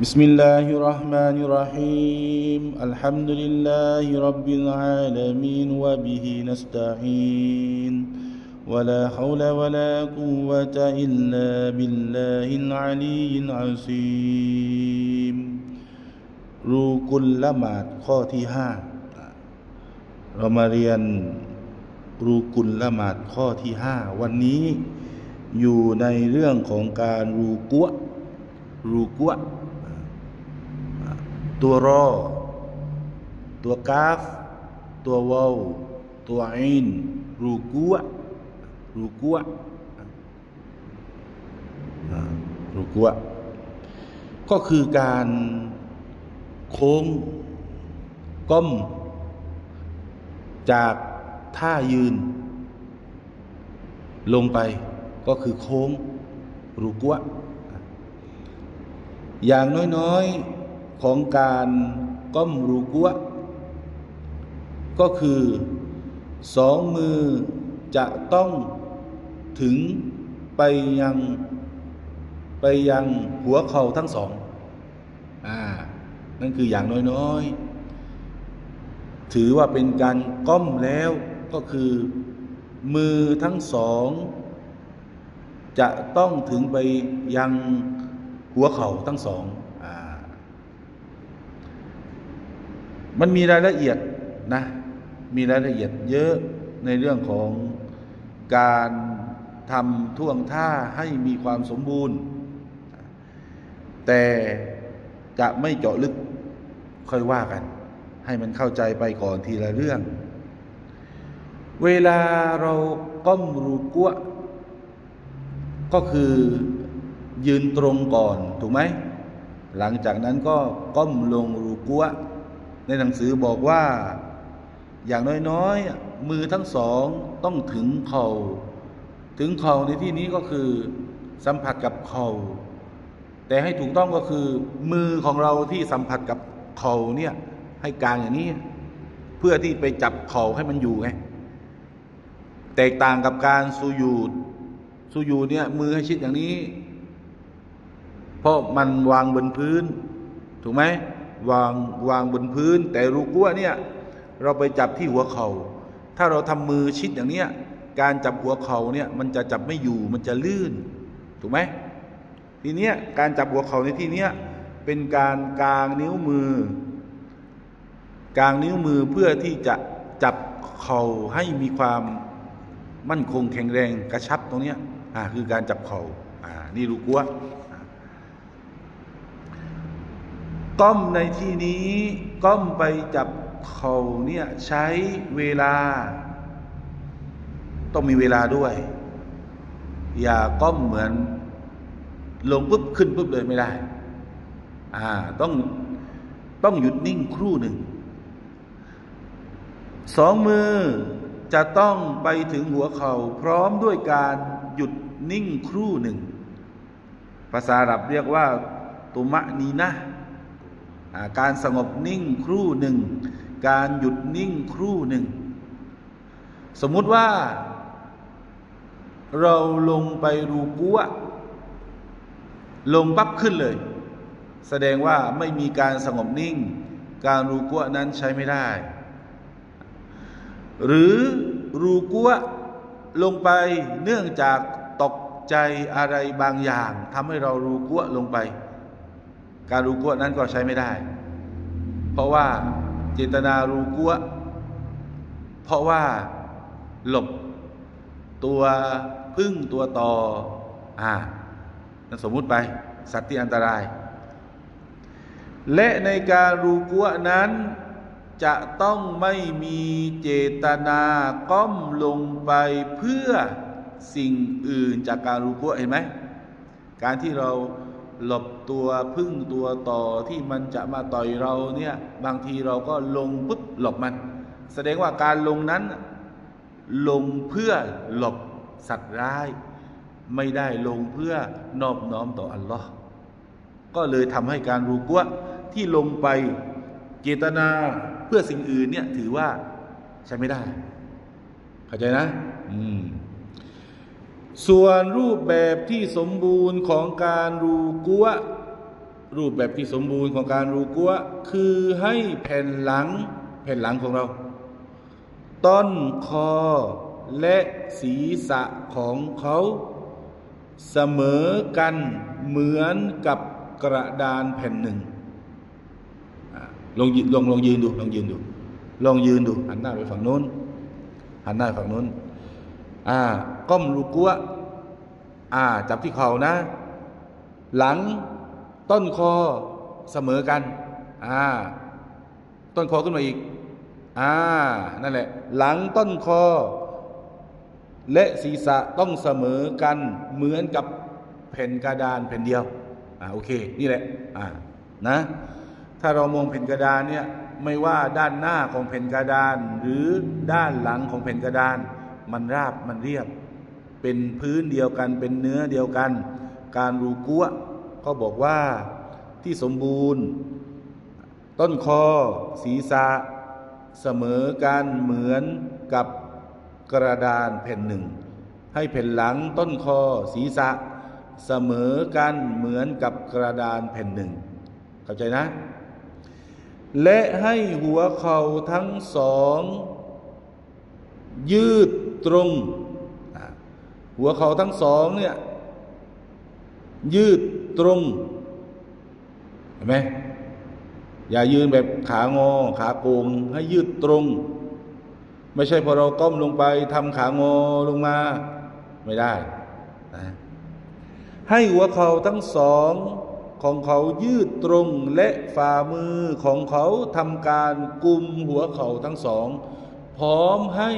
بسم الله الرحمن الرحيم الحمد لله رب العالمين وبه نستعين ولا حول ولا قوة إلا بالله العلي العظيم รูกุลละหมาดข้อที่ห้าเรามาเรียนรูกุลละหมาดข้อที่ห้าวันนี้อยู่ในเรื่องของการรูกัวรูกัว ตัวรอ ตัวกาฟ ตัววาวตัวอินรูกัวรูกัวรูกัวก็คือการโค้งก้ม จากท่ายืน ลงไปก็คือโค้งรูกัวอย่างน้อยๆ ของการก้มรูกัวก็คือสองมือจะต้องถึงไปยังไปยังหัวเข่าทั้งสอง อ่า นั่นคืออย่างน้อยๆ ถือว่าเป็นการก้มแล้วก็คือมือทั้งสอง จะต้องถึงไปยังหัวเข่าทั้งสองอ มันมีรายละเอียดนะ มีรายละเอียดเยอะในเรื่องของการทำท่วงท่าให้มีความสมบูรณ์ แต่จะไม่เจาะลึกค่อยว่ากัน ให้มันเข้าใจไปก่อนทีละเรื่อง เวลาเราก้มรูกัวก็คือยืนตรงก่อนถูกไหม หลังจากนั้นก็ก้มลงรูกัว ในหนังสือบอกว่าอย่างน้อยๆ มือทั้งสองต้องถึงเขา่าถึงเข่าในที่นี้ก็คือสัมผัสกับเขา่าแต่ให้ถูกต้องก็คือมือของเราที่สัมผัสกับเข่าเนี่ยให้กลางอย่างนี้ เพื่อที่ไปจับเข่าให้มันอยู่ไงแตกต่างกับการสูยูดสูยูดเนี่ยมือให้ชิดอย่างนี้ เพราะมันวางบนพื้น ถูกไหม วางวางบนพื้น แต่รูกัวเนี่ยเราไปจับที่หัวเขา่าถ้าเราทำมือชิดอย่างเนี้ยการจับหัวเข่าเนี่ยมันจะจับไม่อยู่มันจะลื่น ถูกไหมทีเนี้ยการจับหัวเข่าในที่เนี้ยเป็นการกางนิ้วมือ กางนิ้วมือเพื่อที่จะจับเข่าให้มีความมั่นคงแข็งแรงกระชับตรงเนี้ยอ่าคือการจับเขา่าอ่านี่รู้กัว ก้มในที่นี้ก้มไปจับเข่าเนี่ยใช้เวลา ต้องมีเวลาด้วย อย่าก้มเหมือน ลงปุ๊บขึ้นปุ๊บเลยไม่ได้ อ่าต้องต้องหยุดนิ่งครู่หนึ่ง สองมือจะต้องไปถึงหัวเขา่าพร้อมด้วยการหยุดนิ่งครู่หนึ่ง ภาษาอาหรับเรียกว่าตุมะนีนะ การสงบนิ่งครู่หนึ่ง การหยุดนิ่งครู่หนึ่ง สมมุติว่า เราลงไปรูกัวลงปั๊บขึ้นเลย แสดงว่าไม่มีการสงบนิ่ง การรูกัวนั้นใช้ไม่ได้ หรือรูกัวลงไปเนื่องจากตกใจอะไรบางอย่างทำให้เรารูกัวลงไป การรูกัวนั้นก็ใช้ไม่ได้ เพราะว่าเจตนารูกัวเพราะว่าหลบตัวพึ่งตัวต่ออ่านั่นสมมุติไป สัตว์ที่อันตราย และในการรูกัวนั้นจะต้องไม่มีเจตนาก้มลงไปเพื่อสิ่งอื่นจากการรูกัวเห็นไหมการที่เรา หลบตัวพึ่งตัวต่อที่มันจะมาต่อยเราเนี่ยบางทีเราก็ลงปุ๊บหลบมัน แสดงว่าการลงนั้น ลงเพื่อหลบสัตว์ร้าย ไม่ได้ลงเพื่อนอบน้อมต่ออัลลอฮ์ก็เลยทำให้การรูกัวที่ลงไปเจตนาเพื่อสิ่งอื่นเนี่ยถือว่าใช้ไม่ได้ เข้าใจนะ อืม ส่วนรูปแบบที่สมบูรณ์ของการรูกัวรูปแบบที่สมบูรณ์ของการรูกัวคือให้แผ่นหลัง แผ่นหลังของเรา ต้นคอและศีรษะของเขาเสมอกันเหมือนกับกระดานแผ่นหนึ่งลองยืนลองลองยืนดูลองยืนดูลองยืนดูหันหน้าไปฝั่งโน้นหันหน้าฝั่งโน้น อ่าก้มรูกัวอ่า จับที่เข่านะ หลังต้นคอเสมอกัน อ่า ต้นคอขึ้นมาอีก อ่า นั่นแหละ หลังต้นคอ และศีรษะต้องเสมอกัน เหมือนกับแผ่นกระดานแผ่นเดียว อ่า โอเค นี่แหละ อ่า นะ ถ้าเรามองแผ่นกระดานเนี่ย ไม่ว่าด้านหน้าของแผ่นกระดาน หรือด้านหลังของแผ่นกระดาน มันราบมันเรียบ เป็นพื้นเดียวกันเป็นเนื้อเดียวกัน การรูกัวเขาบอกว่าที่สมบูรณ์ ต้นคอ ศีรษะ เสมอกันเหมือนกับกระดานแผ่นหนึ่ง ให้แผ่นหลังต้นคอ ศีรษะ เสมอกันเหมือนกับกระดานแผ่นหนึ่ง เข้าใจนะ และให้หัวเข่าทั้งสองยืด ตรง หัวเข่าทั้งสองเนี่ยยืดตรง เห็นไหมอย่ายืนแบบขางอ ขาโกงให้ยืดตรง ไม่ใช่พอเราก้มลงไปทำขางอลงมา ไม่ได้นะให้หัวเข่าทั้งสองของเขายืดตรงและฝ่ามือของเขาทำการกุมหัวเข่าทั้งสอง พร้อมให้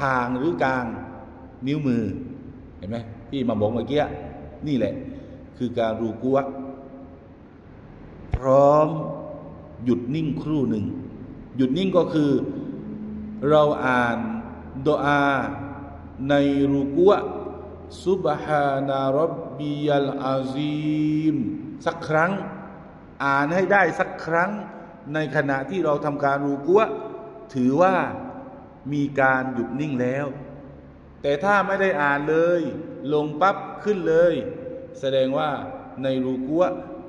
ทางหรือกลางนิ้วมือ เห็นไหมพี่มาบอกเมื่อกี้นี่แหละ คือการรูกัวพร้อมหยุดนิ่งครู่หนึ่ง หยุดนิ่งก็คือ เราอ่านดอา ในรูกัวซุบฮานารับบียัลอาซีมสักครั้ง อ่านให้ได้สักครั้ง ในขณะที่เราทำการรูกัวถือว่า มีการหยุดนิ่งแล้ว แต่ถ้าไม่ได้อ่านเลย ลงปั๊บขึ้นเลย แสดงว่าในรูกัว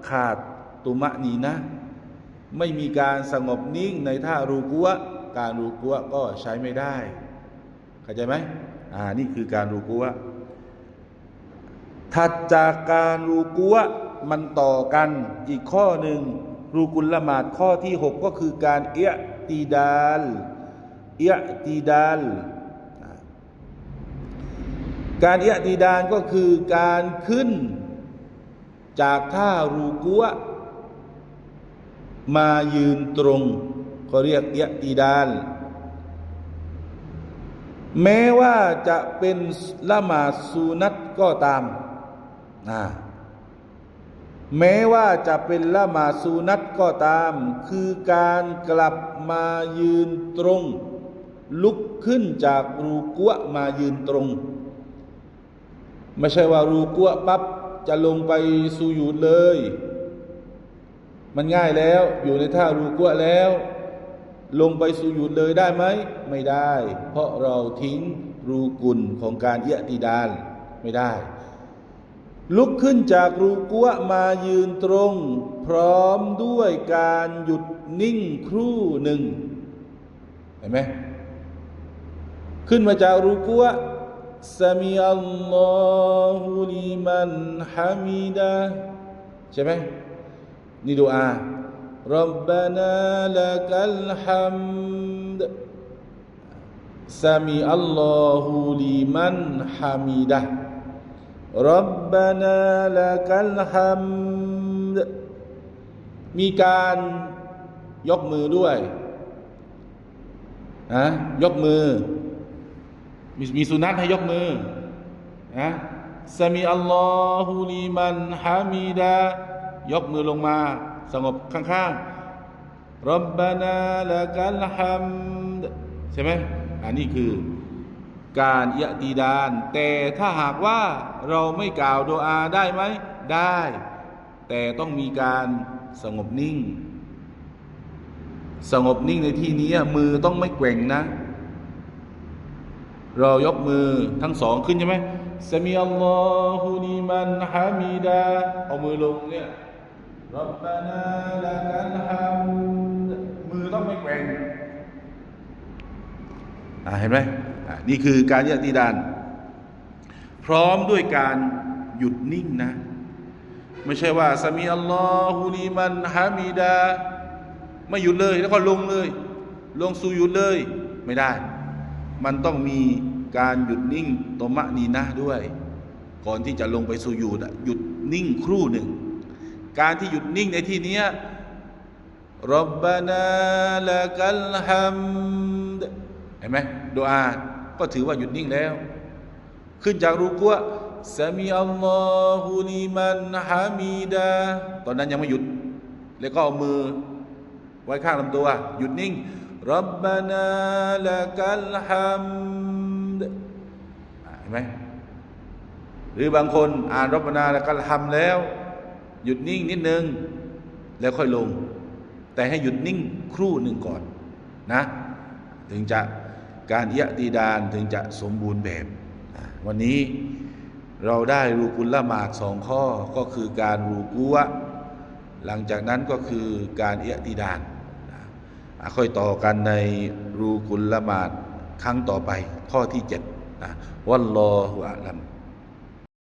ขาดตุมะนีนะ ไม่มีการสงบนิ่งในท่ารูกัวการรูกัวก็ใช้ไม่ได้เข้าใจไหมอ่านี่คือการรูกัวถัดจากการรูกัวมันต่อกันอีกข้อหนึ่งรูกุลละหมาดข้อที่หกก็คือการเอะตีดาล อะตีดาล การเอะตีดาลก็คือการขึ้นจากท่ารูกัวมายืนตรงเขาเรียกเอะตีดาล แม้ว่าจะเป็นละหมาดสุนัตก็ตามนะแม้ว่าจะเป็นละหมาดสุนัตก็ตาม คือการกลับมายืนตรง ลุกขึ้นจากรูกัวมายืนตรง ไม่ใช่ว่ารูกัวปั๊บจะลงไปสูญูดเลย มันง่ายแล้วอยู่ในท่ารูกัวแล้ว ลงไปสูญูดเลยได้ไหม ไม่ได้ เพราะเราทิ้งรูกุลของการเยะติดานไม่ได้ ลุกขึ้นจากรูกัวมายืนตรง พร้อมด้วยการหยุดนิ่งครู่หนึ่งเห็นไหม ขึ้นมาจากรุกัวสมิอัลลอฮุลิมันฮามิดะใช่ไหมนี่ดูอารับบานาละกัลฮัมดสมีอัลลอฮุลิมันฮามิดะรับบนาละกัลฮัมดมีการยกมือด้วยนะยกมือ มีมีสุนัตให้ยกมือนะสมีอัลลอฮุลิมันฮามิดะยกมือลงมา สงบข้างๆรับบานาละกัลฮัมดใช่ไหมอันนี้คือการยะตีดาน แต่ถ้าหากว่าเราไม่กล่าวโดอาได้ไหม ได้ แต่ต้องมีการสงบนิ่ง สงบนิ่งในที่นี้มือต้องไม่แกว่งนะ เรายกมือทั้งสองขึ้นใช่ไหมสมีอัลลอฮุลิมันฮามิดาเอามือลงเนี่ยรับบานาละกันฮัมมือต้องไม่แกว่งอ่าเห็นไหมอ่านี่คือการยะติดาน พร้อมด้วยการหยุดนิ่งนะ ไม่ใช่ว่าสมีอัลลอฮุลิมันฮามิดาไม่หยุดเลยแล้วก็ลงเลย ลงสู่หยุดเลย ไม่ได้ มันต้องมีการหยุดนิ่งตมะนีนะด้วย ก่อนที่จะลงไปสู่หยุดอะหยุดนิ่งครู่หนึ่ง การที่หยุดนิ่งในที่นี้รับบานาละกัลฮัมดเห็นไหมดูอาก็ถือว่าหยุดนิ่งแล้ว ขึ้นจากรูกัวสมีอัลลอฮุลิมันฮามิดาตอนนั้นยังไม่หยุด แล้วก็เอามือไว้ข้างลำตัว หยุดนิ่ง รับบานาละกัลฮัมดเห็นไหมหรือบางคนอ่านรับบานาละกัลฮัมแล้ว หยุดนิ่งนิดนึง แล้วค่อยลง แต่ให้หยุดนิ่งครู่หนึ่งก่อนนะ ถึงจะการยะตีดานถึงจะสมบูรณ์แบบ วันนี้เราได้รูกุลละหมาดสองข้อก็คือการรูกัวะหลังจากนั้นก็คือการเอะติดาน ค่อยต่อกันในรูกุลละมาดครั้งต่อไปข้อที่เจ็ดนะวัลลอฮุอะลัม